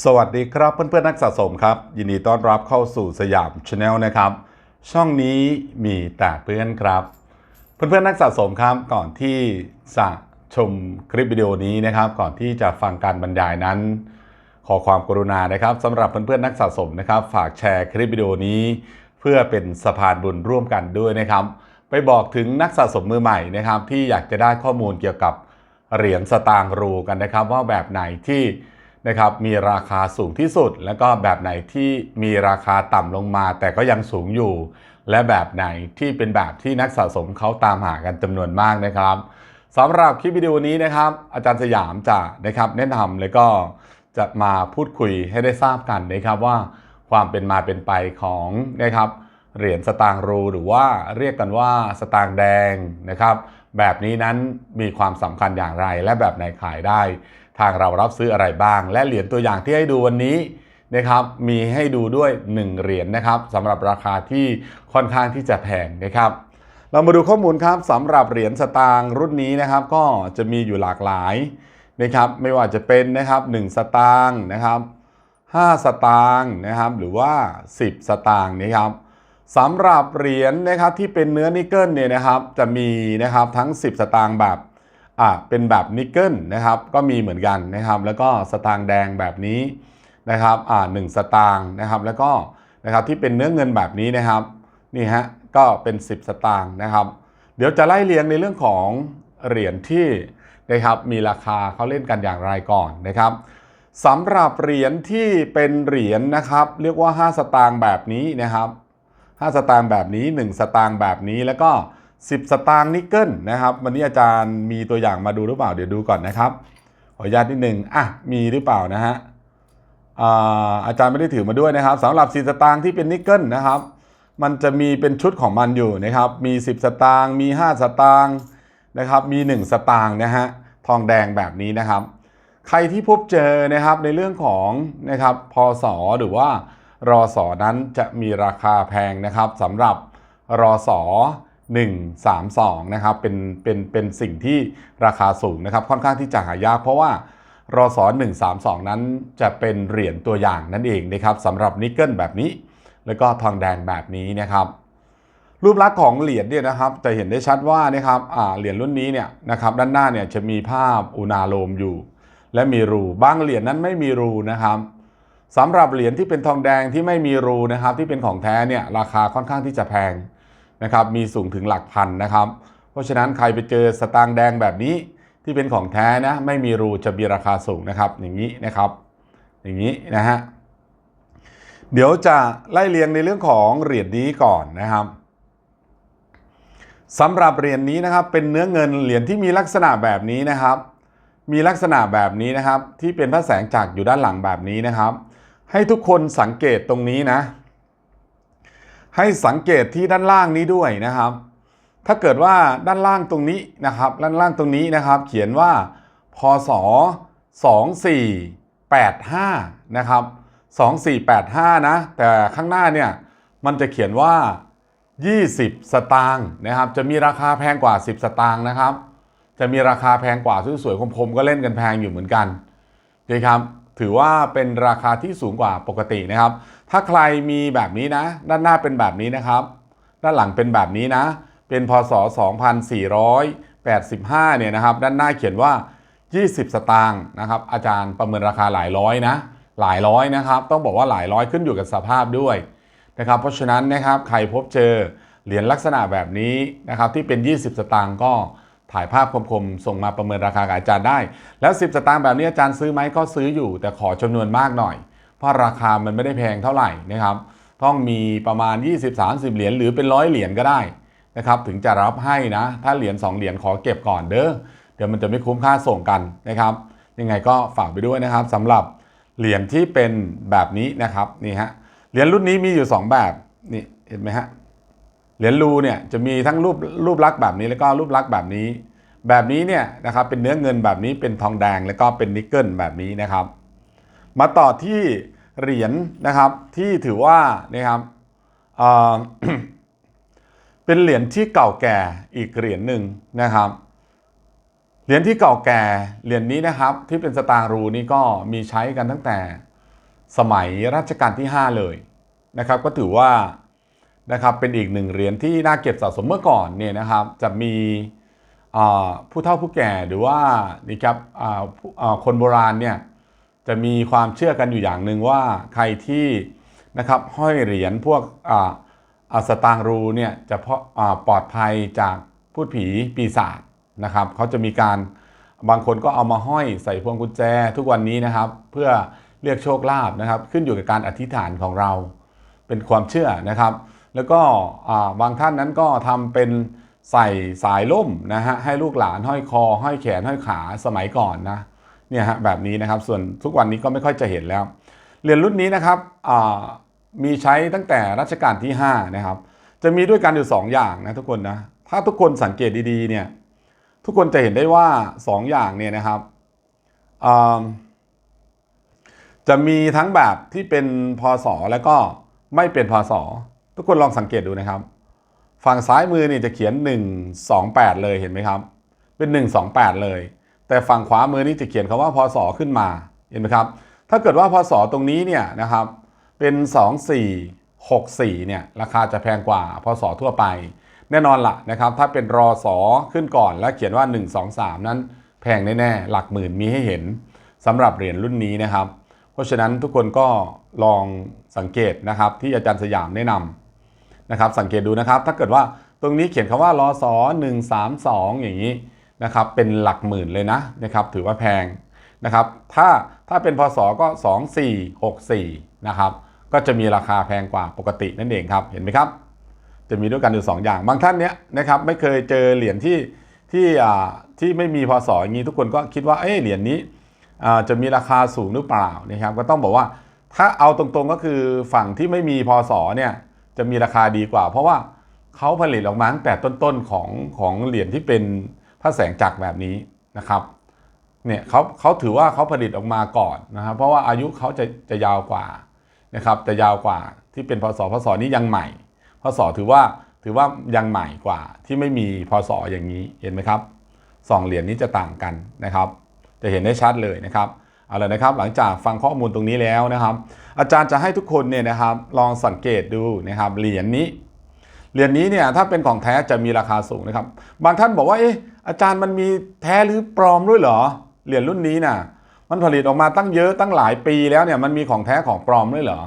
สวัสดีครับเพื่อนๆนักสะสมครับ ยินดีต้อนรับเข้าสู่สยามชาแนลนะครับ ช่องนี้มีแต่เพื่อนครับ เพื่อนๆนักสะสมครับก่อนที่จะชมคลิปวิดีโอนี้นะครับ ก่อนที่จะฟังการบรรยายนั้น ขอความกรุณานะครับสำหรับเพื่อนๆนักสะสมนะครับ ฝากแชร์คลิปวิดีโอนี้ เพื่อเป็นสะพานบุญร่วมกันด้วยนะครับ ไปบอกถึงนักสะสมมือใหม่นะครับ ที่อยากจะได้ข้อมูลเกี่ยวกับเหรียญสตางค์รูกันนะครับ ว่าแบบไหนที่ นะครับมีราคาสูงที่สุด แล้วก็แบบไหนที่มีราคาต่ำลงมา แต่ก็ยังสูงอยู่ และแบบไหนที่เป็นแบบที่นักสะสมเขาตามหากันจำนวนมากนะครับสำหรับคลิปวิดีโอนี้นะครับ อาจารย์สยามจะนะครับแนะนำแล้วก็จะมาพูดคุยให้ได้ทราบกันนะครับว่าความเป็นมาเป็นไปของนะครับเหรียญสตางค์รูหรือว่าเรียกกันว่าสตางค์แดงนะครับ แบบนี้นั้นมีความสำคัญอย่างไรและแบบไหนขายได้ ทางเรารับซื้ออะไรบ้าง และเหรียญตัวอย่างที่ให้ดูวันนี้นะครับมีให้ดูด้วย 1 เหรียญนะครับสำหรับราคาที่ค่อนข้างที่จะแพงนะครับ เรามาดูข้อมูลครับสำหรับเหรียญสตางค์รุ่นนี้นะครับก็จะมีอยู่หลากหลายนะครับไม่ว่าจะเป็นนะครับ1สตางค์นะครับ5 สตางค์นะครับหรือว่า 10 สตางค์นะครับสำหรับเหรียญนะครับที่เป็นเนื้อนิกเกิลเนี่ยนะครับจะมีนะครับทั้ง 10 สตางค์แบบ อ่าเป็นแบบนิกเกิลนะครับก็มีเหมือนกันนะครับ แล้วก็สตางค์แดงแบบนี้นะครับอ่าหนึ่งสตางค์นะครับ แล้วก็นะครับที่เป็นเนื้อเงินแบบนี้นะครับนี่ฮะก็เป็น 10 สตางค์นะครับ เดี๋ยวจะไล่เรียงในเรื่องของเหรียญที่นะครับมีราคาเขาเล่นกันอย่างไรก่อนนะครับสำหรับเหรียญที่เป็นเหรียญนะครับ เรียกว่า 5 สตางค์แบบนี้นะครับ 5 สตางค์แบบนี้ 1 สตางค์แบบนี้แล้วก็ 10 สตางค์นิกเกิลนะครับ วันนี้อาจารย์มีตัวอย่างมาดูหรือเปล่าเดี๋ยวดูก่อนนะครับ ขออนุญาตนิดนึงอะมีหรือเปล่านะฮะอาจารย์ไม่ได้ถือมาด้วยนะครับสำหรับ 10 สตางค์ที่เป็นนิกเกิลนะครับ มันจะมีเป็นชุดของมันอยู่นะครับ มี 10 สตางค์มี 5 สตางค์นะครับมี 1 สตางค์นะฮะทองแดงแบบนี้นะครับ ใครที่พบเจอนะครับในเรื่องของนะครับพศหรือว่ารอสอนั้นจะมีราคาแพงนะครับสำหรับรอสอ 132นะครับเป็นเป็นเป็นสิ่งที่ราคาสูงนะครับค่อนข้างที่จะหายาก เพราะว่ารอสอ132 นั้นจะเป็นเหรียญตัวอย่างนั่นเองนะครับสำหรับนิกเกิลแบบนี้ แล้วก็ทองแดงแบบนี้นะครับรูปลักษณ์ของเหรียญเนี่ยนะครับจะเห็นได้ชัดว่านะครับอ่าเหรียญรุ่นนี้เนี่ยนะครับด้านหน้าเนี่ยจะมีภาพอุณาโลมอยู่ และมีรูบางเหรียญนั้นไม่มีรูนะครับสำหรับเหรียญที่เป็นทองแดงที่ไม่มีรูนะครับที่เป็นของแท้เนี่ยราคาค่อนข้างที่จะแพง นะครับมีสูงถึงหลักพันนะครับ เพราะฉะนั้นใครไปเจอสตางค์แดงแบบนี้ที่เป็นของแท้นะไม่มีรูจะมีราคาสูงนะครับอย่างนี้นะครับ อย่างนี้นะฮะเดี๋ยวจะไล่เรียงในเรื่องของเหรียญนี้ก่อนนะครับสำหรับเหรียญนี้นะครับเป็นเนื้อเงินเหรียญที่มีลักษณะแบบนี้นะครับ มีลักษณะแบบนี้นะครับ ที่เป็นพระแสงจักอยู่ด้านหลังแบบนี้นะครับ ให้ทุกคนสังเกตตรงนี้นะ ให้สังเกตที่ด้านล่างนี้ด้วยนะครับ ถ้าเกิดว่าด้านล่างตรงนี้นะครับ ด้านล่างตรงนี้นะครับ เขียนว่า พศ 2485 นะครับ 2485 นะ แต่ข้างหน้าเนี่ย มันจะเขียนว่า 20 สตางค์นะครับ จะมีราคาแพงกว่า 10 สตางค์นะครับ จะมีราคาแพงกว่าสวยๆคมๆก็เล่นกันแพงอยู่เหมือนกันนะครับ ถือว่าเป็นราคาที่สูงกว่าปกตินะครับ ถ้าใครมีแบบนี้นะ ด้านหน้าเป็นแบบนี้นะครับ ด้านหลังเป็นแบบนี้นะ เป็นพศ 2485 เนี่ยนะครับ ด้านหน้าเขียนว่า 20 สตางค์นะครับ อาจารย์ประเมินราคาหลายร้อยนะ หลายร้อยนะครับ ต้องบอกว่าหลายร้อยขึ้นอยู่กับสภาพด้วยนะครับ เพราะฉะนั้นนะครับ ใครพบเจอเหรียญลักษณะแบบนี้นะครับ ที่เป็น 20 สตางค์ก็ ถ่ายภาพคมๆ ส่งมาประเมินราคากับอาจารย์ได้ แล้ว 10 สตางค์แบบนี้อาจารย์ซื้อไหมก็ซื้ออยู่ แต่ขอจำนวนมากหน่อย เพราะราคามันไม่ได้แพงเท่าไหร่นะครับ ต้องมีประมาณ 20-30 เหรียญหรือเป็นร้อยเหรียญก็ได้นะครับถึงจะรับให้นะ ถ้าเหรียญ2เหรียญขอเก็บก่อนเด้อเดี๋ยวมันจะไม่คุ้มค่าส่งกันนะครับยังไงก็ฝากไปด้วยนะครับสำหรับเหรียญที่เป็นแบบนี้นะครับนี่ฮะเหรียญรุ่นนี้มีอยู่ 2 แบบนี่เห็นไหมฮะ เหรียญรูเนี่ยจะมีทั้งรูปรูปลักษณ์แบบนี้แล้วก็รูปลักษณ์แบบนี้ แบบนี้เนี่ยนะครับเป็นเนื้อเงินแบบนี้เป็นทองแดงแล้วก็เป็นนิกเกิลแบบนี้นะครับ มาต่อที่เหรียญนะครับที่ถือว่านะครับเอ่อเป็นเหรียญที่เก่าแก่อีกเหรียญหนึ่งนะครับเหรียญที่เก่าแก่เหรียญนี้นะครับที่เป็นสตางค์รูนี่ก็มีใช้กันตั้งแต่สมัยรัชกาลที่ 5 เลยนะครับ ก็ถือว่า นะครับเป็นอีกหนึ่งเหรียญที่น่าเก็บสะสมเมื่อก่อนเนี่ยนะครับจะมีผู้เฒ่าผู้แก่หรือว่านี่ครับคนโบราณเนี่ยจะมีความเชื่อกันอยู่อย่างหนึ่งว่าใครที่นะครับห้อยเหรียญพวกอสตางรูเนี่ยจะะปลอดภัยจากพูดผีปีศาจนะครับเขาจะมีการบางคนก็เอามาห้อยใส่พวงกุญแจทุกวันนี้นะครับ เพื่อเรียกโชคลาภนะครับ ขึ้นอยู่กับการอธิษฐานของเรา เป็นความเชื่อนะครับ แล้วก็บางท่านนั้นก็ทำเป็นใส่สายล่มนะฮะให้ลูกหลานห้อยคอ ห้อยแขนห้อยขาสมัยก่อนนะเนี่ยฮะแบบนี้นะครับส่วนทุกวันนี้ก็ไม่ค่อยจะเห็นแล้วเหรียญรุ่นนี้นะครับมีใช้ตั้งแต่รัชกาลที่5นะครับจะมีด้วยกันอยู่ 2 อย่างนะทุกคนนะถ้าทุกคนสังเกตดีๆเนี่ยทุกคนจะเห็นได้ว่า 2 อย่างเนี่ยนะครับจะมีทั้งแบบที่เป็นพศแล้วก็ไม่เป็นพศ ทุกคนลองสังเกตดูนะครับ ฝั่งซ้ายมือนี่จะเขียน 128 เลยเห็นไหมครับ เป็น 128 เลย แต่ฝั่งขวามือนี่จะเขียนคำว่าพศขึ้นมาเห็นไหมครับ ถ้าเกิดว่าพศตรงนี้เนี่ยนะครับเป็น 2464เนี่ยราคาจะแพงกว่าพศทั่วไป แน่นอนละนะครับ ถ้าเป็นรอสอขึ้นก่อนแล้วเขียนว่า 1 2 3 นั้นแพงแน่ๆหลักหมื่นมีให้เห็นสำหรับเหรียญรุ่นนี้นะครับ เพราะฉะนั้นทุกคนก็ลองสังเกตนะครับที่อาจารย์สยามแนะนำ นะครับสังเกตดูนะครับ ถ้าเกิดว่าตรงนี้เขียนคำว่ารอสอ132 อย่างนี้นะครับเป็นหลักหมื่นเลยนะนะครับถือว่าแพงนะครับถ้าถ้าเป็นพศก็ 2464นะครับก็จะมีราคาแพงกว่าปกตินั่นเองครับเห็นไหมครับ จะมีด้วยกันอยู่สองอย่าง บางท่านเนี้ยนะครับไม่เคยเจอเหรียญที่ที่อ่าที่ไม่มีพศอย่างนี้ทุกคนก็คิดว่าเอ๊ะเหรียญนี้อ่าจะมีราคาสูงหรือเปล่านะครับก็ต้องบอกว่าถ้าเอาตรงๆก็คือฝั่งที่ไม่มีพศเนี่ย จะมีราคาดีกว่า เพราะว่าเขาผลิตออกมาตั้งแต่ต้นๆของของเหรียญที่เป็นพระแสงจักรแบบนี้นะครับเนี่ยเขาเขาถือว่าเขาผลิตออกมาก่อนนะครับ เพราะว่าอายุเขาจะจะยาวกว่านะครับจะยาวกว่าที่เป็นพศพศนี้ยังใหม่พศถือว่าถือว่ายังใหม่กว่าที่ไม่มีพศอย่างนี้เห็นไหมครับสองเหรียญนี้จะต่างกันนะครับ จะเห็นได้ชัดเลยนะครับเอาละนะครับหลังจากฟังข้อมูลตรงนี้แล้วนะครับ อาจารย์จะให้ทุกคนเนี่ยนะครับลองสังเกตดูนะครับเหรียญนี้เหรียญนี้เนี่ยถ้าเป็นของแท้จะมีราคาสูงนะครับ บางท่านบอกว่าเอ๊ะอาจารย์มันมีแท้หรือปลอมด้วยเหรอเหรียญรุ่นนี้น่ะมันผลิตออกมาตั้งเยอะตั้งหลายปีแล้วเนี่ยมันมีของแท้ของปลอมด้วยเหรอ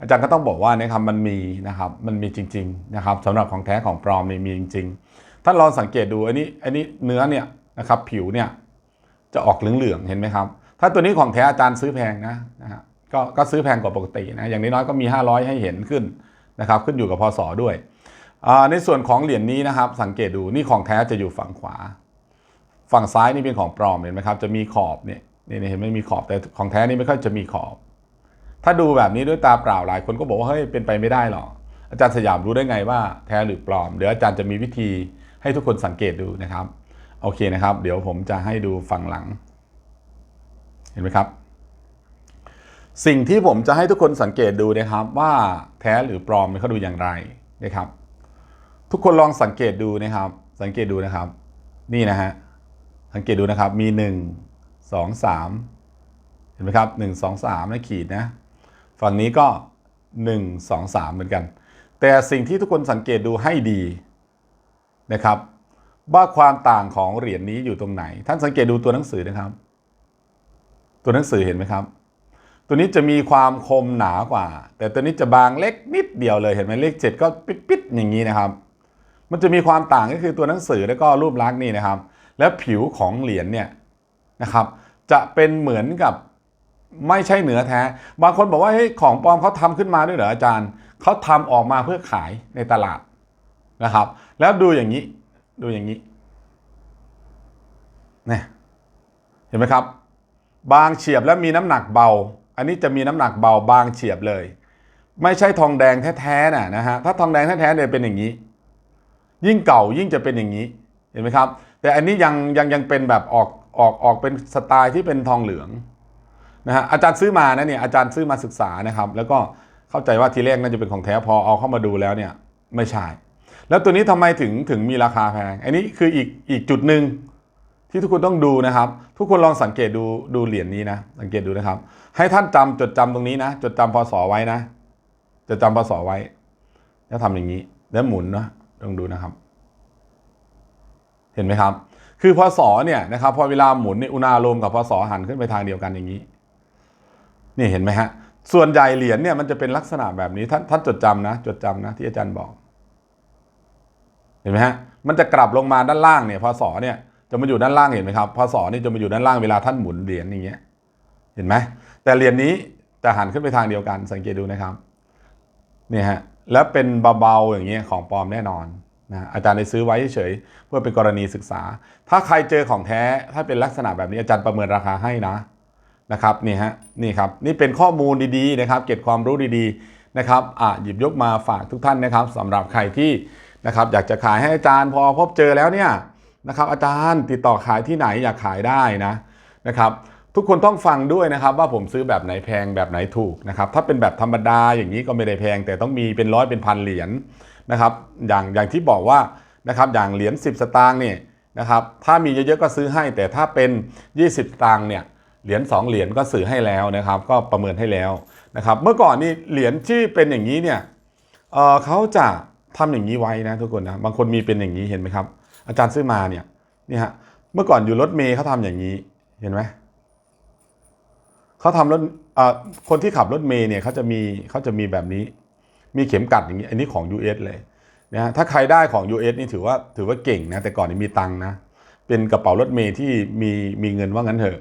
อาจารย์ก็ต้องบอกว่านะครับมันมีนะครับมันมีจริงๆนะครับสำหรับของแท้ของปลอมนี่มีจริงๆท่านลองสังเกตดูอันนี้อันนี้เนื้อเนี่ยนะครับผิวเนี่ยจะออกเหลืองๆเห็นไหมครับ ถ้าตัวนี้ของแท้อาจารย์ซื้อแพงนะนะฮะ ก็ก็ซื้อแพงกว่าปกตินะอย่างน้อยๆก็มี 500 ให้เห็นขึ้นนะครับขึ้นอยู่กับพศด้วย ในส่วนของเหรียญนี้นะครับ สังเกตดูนี่ของแท้จะอยู่ฝั่งขวา ฝั่งซ้ายนี่เป็นของปลอมเห็นไหมครับจะมีขอบเนี่ยนี่เห็นไหมมีขอบแต่ของแท้นี่ไม่ค่อยจะมีขอบ ถ้าดูแบบนี้ด้วยตาเปล่าหลายคนก็บอกว่าเฮ้ยเป็นไปไม่ได้หรอกอาจารย์สยามรู้ได้ไงว่าแท้หรือปลอม เดี๋ยวอาจารย์จะมีวิธีให้ทุกคนสังเกตดูนะครับ โอเคนะครับ เดี๋ยวผมจะให้ดูฝั่งหลัง เห็นไหมครับ สิ่งที่ผมจะให้ทุกคนสังเกตดูนะครับว่าแท้หรือปลอมเขาดูอย่างไรนะครับ ทุกคนลองสังเกตดูนะครับ สังเกตดูนะครับ นี่นะฮะสังเกตดูนะครับมี 1 2 3 เห็นไหมครับ 1 2 3นะขีดนะฝั่งนี้ก็ 1 2 3 เหมือนกัน แต่สิ่งที่ทุกคนสังเกตดูให้ดีนะครับว่าความต่างของเหรียญนี้อยู่ตรงไหน ท่านสังเกตดูตัวหนังสือนะครับ ตัวหนังสือเห็นไหมครับ ตัวนี้จะมีความคมหนากว่า แต่ตัวนี้จะบางเล็กนิดเดียวเลยเห็นไหมเลขเจ็ดก็ปิดๆอย่างนี้นะครับ มันจะมีความต่างก็คือตัวหนังสือแล้วก็รูปลักษณ์นี่นะครับ แล้วผิวของเหรียญเนี่ยนะครับจะเป็นเหมือนกับไม่ใช่เหนือแท้ บางคนบอกว่าเฮ้ยของปลอมเขาทำขึ้นมาด้วยเหรออาจารย์เขาทำออกมาเพื่อขายในตลาดนะครับ แล้วดูอย่างนี้ดูอย่างนี้เนี่ยเห็นไหมครับ บางเฉียบแล้วมีน้ำหนักเบา อันนี้จะมีน้ำหนักเบาบางเฉียบเลย ไม่ใช่ทองแดงแท้ๆนะนะฮะถ้าทองแดงแท้ๆเนี่ยเป็นอย่างนี้ ยิ่งเก่ายิ่งจะเป็นอย่างนี้เห็นไหมครับ แต่อันนี้ยังยังยังเป็นแบบออกออกออกเป็นสไตล์ที่เป็นทองเหลืองนะฮะอาจารย์ซื้อมานะเนี่ยอาจารย์ซื้อมาศึกษานะครับ แล้วก็เข้าใจว่าทีแรกน่าจะเป็นของแท้พอเอาเข้ามาดูแล้วเนี่ยไม่ใช่ แล้วตัวนี้ทำไมถึงถึงมีราคาแพงอันนี้คืออีกอีกจุดหนึ่ง ที่ทุกคนต้องดูนะครับ ทุกคนลองสังเกตดูดูเหรียญนี้นะ สังเกตดูนะครับ ให้ท่านจำจดจำตรงนี้นะ จดจำพศไว้นะจดจำพศไว้ แล้วทำอย่างนี้ แล้วหมุนนะลองดูนะครับ เห็นไหมครับ คือพศเนี่ยนะครับ พอเวลาหมุนเนี่ยอุณาโลมกับพศหันขึ้นไปทางเดียวกันอย่างนี้ นี่เห็นไหมฮะส่วนใหญ่เหรียญเนี่ยมันจะเป็นลักษณะแบบนี้ท่านท่านจดจำนะ จดจำนะที่อาจารย์บอก เห็นไหมฮะมันจะกลับลงมาด้านล่างเนี่ยพศเนี่ย จะมาอยู่ด้านล่างเห็นไหมครับพศนี่จะมาอยู่ด้านล่างเวลาท่านหมุนเหรียญอย่างเงี้ย เห็นไหมแต่เหรียญนี้จะหันขึ้นไปทางเดียวกันสังเกตดูนะครับเนี่ยฮะแล้วเป็นเบาๆอย่างเงี้ยของปลอมแน่นอนนะอาจารย์ได้ซื้อไว้เฉยเพื่อเป็นกรณีศึกษา ถ้าใครเจอของแท้ถ้าเป็นลักษณะแบบนี้อาจารย์ประเมินราคาให้นะนะครับนี่ฮะนี่ครับนี่เป็นข้อมูลดีๆนะครับ เก็บความรู้ดีๆนะครับอะหยิบยกมาฝากทุกท่านนะครับสำหรับใครที่นะครับอยากจะขายให้อาจารย์พอพบเจอแล้วเนี่ย นะครับอาจารย์ติดต่อขายที่ไหนอยากขายได้นะนะครับทุกคนต้องฟังด้วยนะครับว่าผมซื้อแบบไหนแพงแบบไหนถูกนะครับถ้าเป็นแบบธรรมดาอย่างนี้ก็ไม่ได้แพง แต่ต้องมีเป็นร้อยเป็นพันเหรียญนะครับอย่างอย่างที่บอกว่านะครับอย่างเหรียญ10 สตางค์เนี่ยนะครับถ้ามีเยอะๆก็ซื้อให้ แต่ถ้าเป็น 20 สตางค์เนี่ยเหรียญ2เหรียญก็ซื้อให้แล้วนะครับก็ประเมินให้แล้วนะครับเมื่อก่อนนี่เหรียญที่เป็นอย่างนี้เนี่ยเเขาจะทำอย่างนี้ไว้นะทุกคนนะบางคนมีเป็นอย่างนี้เห็นไหมครับ อาจารย์ซื้อมาเนี่ยนี่ฮะเมื่อก่อนอยู่รถเมย์เขาทำอย่างนี้เห็นไหมเขาทำรถอ่อคนที่ขับรถเมย์เนี่ยเขาจะมีเขาจะมีแบบนี้ มีเข็มกัดอย่างนี้ อันนี้ของ US เลยนะฮะถ้าใครได้ของ US นี่ถือว่าถือว่าเก่งนะ แต่ก่อนนี่มีตังนะ เป็นกระเป๋ารถเมย์ที่มีมีเงินว่างั้นเถอะ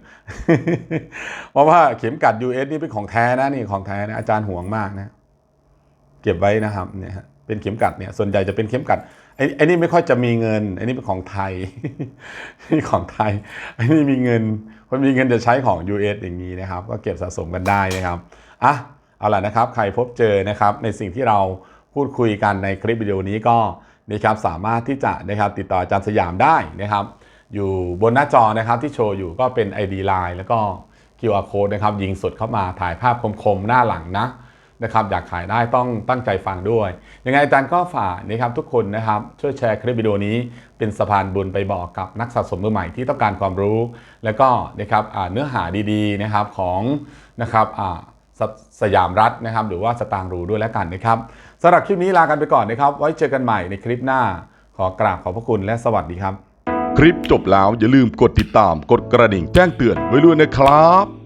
เพราะว่าเข็มกัด US นี่เป็นของแท้นะนี่ของแท้นะอาจารย์ห่วงมากนะ เก็บไว้นะครับเนี่ยฮะเป็นเข็มกัดเนี่ยส่วนใหญ่จะเป็นเข็มกัด ไอ้ไอ้นี่ไม่ค่อยจะมีเงินไอ้นี่เป็นของไทยนี่ของไทยไอ้นี่มีเงินคนมีเงินจะใช้ของ US อย่างนี้นะครับ ก็เก็บสะสมกันได้นะครับอะเอาล่ะนะครับ ใครพบเจอนะครับ ในสิ่งที่เราพูดคุยกันในคลิปวิดีโอนี้ก็นะครับสามารถที่จะนะครับติดต่ออาจารย์สยามได้นะครับ อยู่บนหน้าจอนะครับที่โชว์อยู่ก็เป็น ID Line แล้วก็ QR code นะครับ ยิงสดเข้ามาถ่ายภาพคมๆ หน้าหลังนะ นะครับอยากขายได้ต้องตั้งใจฟังด้วย ยังไงอาจารย์ก็ฝากนะครับทุกคนนะครับช่วยแชร์คลิปวิดีโอนี้เป็นสะพานบุญไปบอกกับนักสะสมมือใหม่ที่ต้องการความรู้ แล้วก็นะครับเนื้อหาดีๆนะครับของนะครับสสยามรัฐนะครับหรือว่าสตางรูด้วยแล้วกันนะครับสำหรับคลิปนี้ลากันไปก่อนนะครับ ไว้เจอกันใหม่ในคลิปหน้าขอกราบขอบพระคุณและสวัสดีครับ คลิปจบแล้วอย่าลืมกดติดตามกดกระดิ่งแจ้งเตือนไว้ด้วยนะครับ